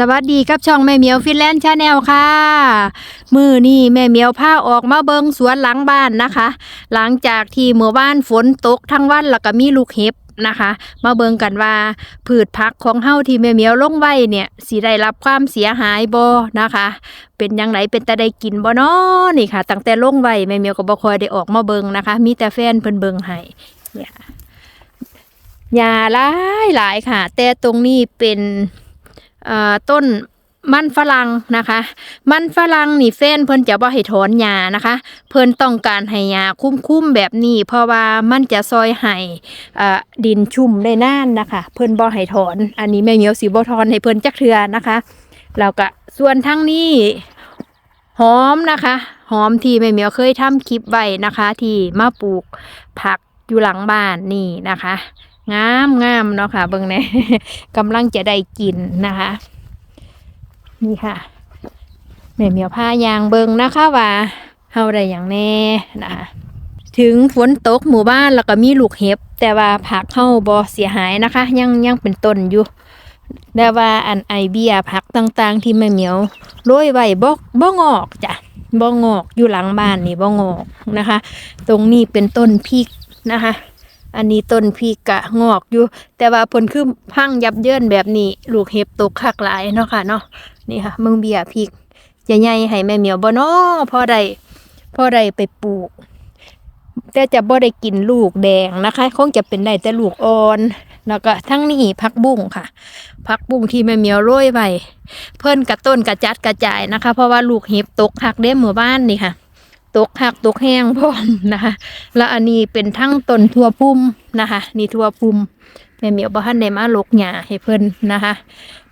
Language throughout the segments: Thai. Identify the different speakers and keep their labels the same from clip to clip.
Speaker 1: สวัสดีครับช่องแม่เหมียวฟินแลนด์ชาแนลค่ะ มือนี่แม่เหมียวพาออกมาเบิงสวนหลังบ้านนะคะ หลังจากที่เมื่อวานฝนตกทั้งวันแล้วก็มีลูกเห็บนะคะ มาเบิงกันว่าพืชผักของเฮาที่แม่เหมียวลงไว้เนี่ยสิได้รับความเสียหายบ่นะคะ เป็นยังไงเป็นแต่ได้กินบ่นอนี่ค่ะ ตั้งแต่ลงไว้แม่เหมียวก็บ่ค่อยได้ออกมาเบิงนะคะ มีแต่แฟนเพิ่นเบิงให้เนี่ยค่ะหญ้าหลายหลายค่ะ แต่ตรงนี้เป็น ต้นมันฝรั่งนะคะ มันฝรั่งนี่แฟนเพิ่นจะบ่ให้ถอนหญ้านะคะ เพิ่นต้องการให้หญ้าคุ้มๆแบบนี้ เพราะว่ามันจะซอยให้เอ่อดินชุ่มได้นานนะคะ เพิ่นบ่ให้ถอน อันนี้แม่เหมียวสิบ่ถอนให้เพิ่นจักเทื่อนะคะแล้วก็ส่วนทั้งนี้หอมนะคะ หอมที่แม่เหมียวเคยทำคลิปไว้นะคะ ที่มาปลูกผักอยู่หลังบ้านนี่นะคะ งามงามเนาะค่ะเบิ่งแน่กำลังจะได้กินนะคะ นี่ค่ะแม่เหมียวผ้ายางเบิงนะคะว่าเฮาได้อย่างแน่นะคะถึงฝนตกหมู่บ้านแล้วก็มีลูกเห็บ แต่ว่าผักเฮาบ่เสียหายนะคะ ยังยังเป็นต้นอยู่แต่ว่าอันไอเบียผักต่างๆ ที่แม่เหมียวโรยไว้บ่บ่งอกจ้ะบ่งอกอยู่หลังบ้านนี่บ่งอกนะคะ ตรงนี้เป็นต้นพริกนะคะ อันนี้ต้นพริกะงอกอยู่ แต่ว่าผลคือพังยับเยินแบบนี้ ลูกเห็บตกคักหลายเนาะค่ะเนาะนี่ค่ะเมืองเบียพริกใหญ่ให้แม่เหมียวบ่นาะพอได้พอได้ไปปลูก แต่จะบ่ได้กินลูกแดงนะคะ คงจะเป็นได้แต่ลูกอ่อนแล้วก็ทั้งนี้ผักบุ้งค่ะผักบุ้งที่แม่เหมียวโรยไว้เพิ่นกระต้นกระจัดกระจายนะคะ เพราะว่าลูกเห็บตกหักได้หมู่บ้านนี่ค่ะ ตกหักตกแห้งพร้อมนะคะ แล้วอันนี้เป็นทั้งต้นทั่วพุ่มนะคะ นี่ทั่วพุ่มแม่เหมียวบ่ทันได้มาลกหญ้าให้เพิ่นนะคะ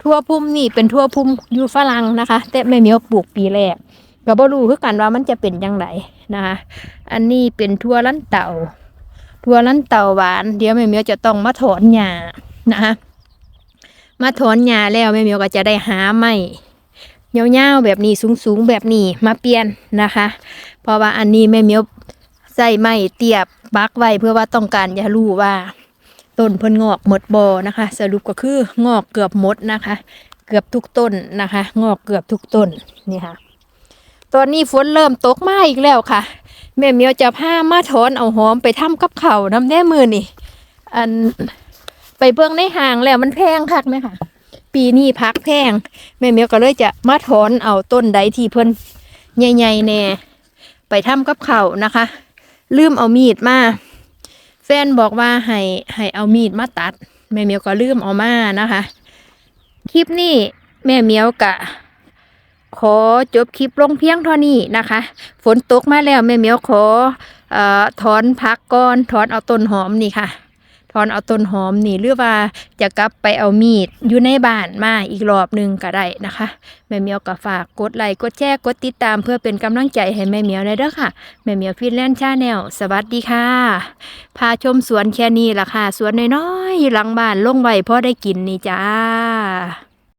Speaker 1: ทั่วพุ่มนี่เป็นทั่วพุ่มอยู่ฝรั่งนะคะ แต่แม่เหมียวปลูกปีแรกก็บ่รู้คือกันว่ามันจะเป็นจังไดนะคะ อันนี้เป็นทั่วลันเต่าทั่วลันเต่าหวาน เดี๋ยวแม่เหมียวจะต้องมาถอนหญ้านะคะมาถอนหญ้าแล้วแม่เหมียวก็จะได้หาไม้ ยาวๆแบบนี้สูงๆแบบนี้มาเปลี่ยนนะคะ เพราะว่าอันนี้แม่เมียวใส่ไม้เตียบปักไว้เพื่อว่าต้องการจะรู้ว่าต้นเพิ่นงอกหมดบอนะคะ สรุปก็คืองอกเกือบหมดนะคะ เกือบทุกต้นนะคะ งอกเกือบทุกต้นนี่ค่ะ ตอนนี้ฝนเริ่มตกมาอีกแล้วค่ะ แม่เมียวจะพามาถอนเอาหอมไปทำกับเขาน้ำแน่มือนี่ อันไปเบื้องในห่างแล้วมันแพงคักไหมค่ะ ปีนี้พักแพงแม่เมียวก็เลยจะมาถอนเอาต้นใดที่เพิ่นใหญ่ๆแน่ไปทำกับเขานะคะ ลืมเอามีดมา แฟนบอกว่าให้ให้เอามีดมาตัด แม่เมียวก็ลืมเอามานะคะ คลิปนี้แม่เมียวกะขอจบคลิปลงเพียงเท่านี้นะคะ ฝนตกมาแล้วแม่เมียวขออถอนพักก่อนถอนเอาต้นหอมนี่ค่ะ อนเอาต้นหอมนี่หรือว่าจะกลับไปเอามีดอยู่ในบ้านมาอีกรอบหนึ่งก็ได้นะคะแม่เมียวก็ฝากกดไลค์กดแชร์กดติดตามเพื่อเป็นกำลังใจให้แม่เมียวในเด้อค่ะแม่เมียวฟินแลนด์ชาแนลสวัสดีค่ะ พาชมสวนแค่นี้ล่ะค่ะ สวนน้อยๆหลังบ้านลงไว้พอได้กินนี่จ้า